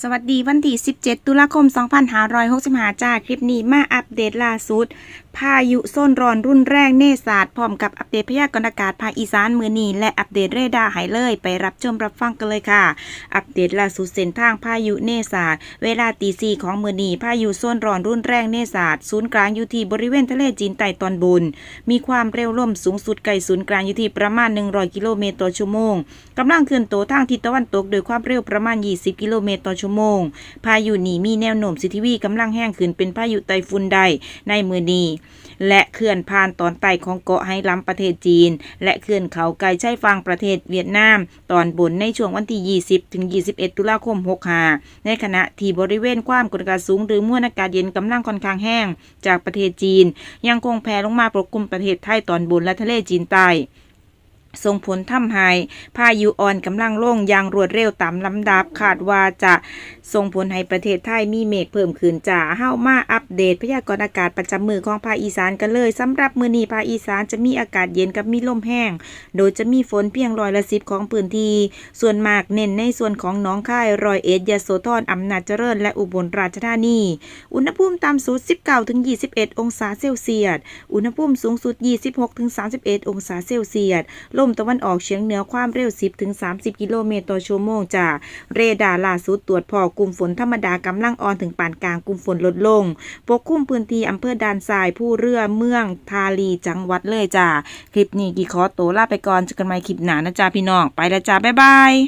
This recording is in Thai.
สวัสดีวันที่ 17 ตุลาคม 2565 จ้า คลิปนี้มาอัปเดตล่าสุดพายุโซนร้อนรุ่นแรงเนศาสตร์พร้อมกับอัปเดตพยากรณ์อากาศภาคอีสานมือนีและอัปเดตเรดาร์ไหเลย ไปรับชมรับฟังกันเลยค่ะ อัปเดตล่าสุดเส้นทางพายุเนศาสตร์เวลาตีสี่ของมือนีพายุโซนร้อนรุ่นแรงเนศาสตร์ศูนย์กลางอยู่ที่บริเวณทะเลจีนใต้ตอนบน มีความเร็วลมสูงสุดไกลศูนย์กลางอยู่ที่ประมาณ 100 กิโลเมตรต่อชั่วโมงกำลังเคลื่อนตัวทางทิศตะวันตกโดยความเร็วประมาณ 20 กิโลเมตรต่อชั่วโมงพายุนีมีแนวโน้มสิทธิวีกำลังแห้งขึ้นเป็นพายุไต้ฝุ่นใดในมือนี และเคลื่อนผ่านตอนใต้ของเกาะไฮลัมประเทศจีน และเคลื่อนเขาไกลชายฝั่งประเทศเวียดนาม ตอนบนในช่วงวันที่ 20 ถึง 21 ตุลาคม 65 ในขณะที่บริเวณความกดอากาศสูงหรือมวลอากาศเย็นกำลังค่อนข้างแห้ง จากประเทศจีน ยังคงแผ่ลงมาปกคลุมประเทศไทยตอนบนและทะเลจีนใต้ ส่งผลทำให้พายุอ่อนกำลังลงอย่างรวดเร็วตามลำดับคาดว่าจะส่งผลให้ประเทศไทยมีเมฆเพิ่มขึ้นจ้าเฮ้ามาอัปเดตพยากรณ์อากาศประจำมือของภาคอีสานกันเลยสำหรับมือนี้ภาคอีสานจะมีอากาศเย็นกับมีลมแห้ง โดยจะมีฝนเพียงร้อยละสิบของพื้นที่ ส่วนมากเน้นในส่วนของหนองค่ายรอยเอ็ดยโสธรอำนาจเจริญ และอุบลราชธานี อุณหภูมิต่ำสุด 19-21 องศาเซลเซียส อุณหภูมิสูงสุด 26-31 องศาเซลเซียสลมตะวันออกเฉียงเหนือความเร็ว 10ถึง30 กิโลเมตรต่อชั่วโมงจ้าเรดาร์ล่าสุดตรวจพอกลุ่มฝนธรรมดากำลังอ่อนถึงปานกลางกลุ่มฝนลดลง ปกคลุมพื้นที่อำเภอด่านทรายผู้เรือเมืองทาลีจังหวัดเลยจ้าคลิปนี้กี่ขอตัวลาไปก่อนเจอกันใหม่คลิปหน้านะจ้าพี่น้องไปละจ้าบ๊ายบาย